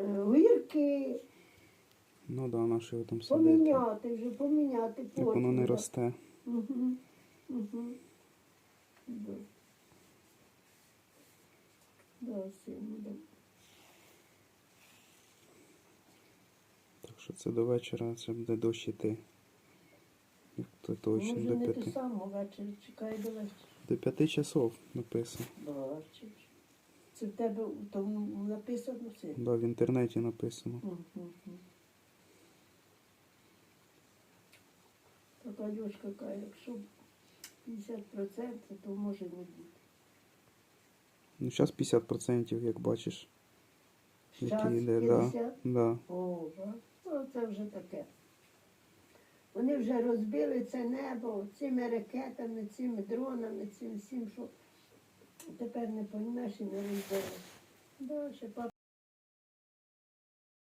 огірки, Ну да, наше його там садити. поміняти вже, поміняти Як воно не росте. Угу. Угу. Да. Да, сильно, да. Так що це до вечора, це буде дощ іти. Як то точно Може до не п'яти. саме ввечері, чекай до вечора. До п'яти часов написано. Це в тебе тому написано все. Да, в інтернеті написано. Угу. Так Альошка каже, якщо 50%, то може не бути. Ну, зараз 50%, як бачиш. Щас йде, да. 50? Да. О, ну це вже таке. Вони вже розбили це небо цими ракетами, цими дронами, цим всім, що тепер не поймеш і не розбереш. Да, папа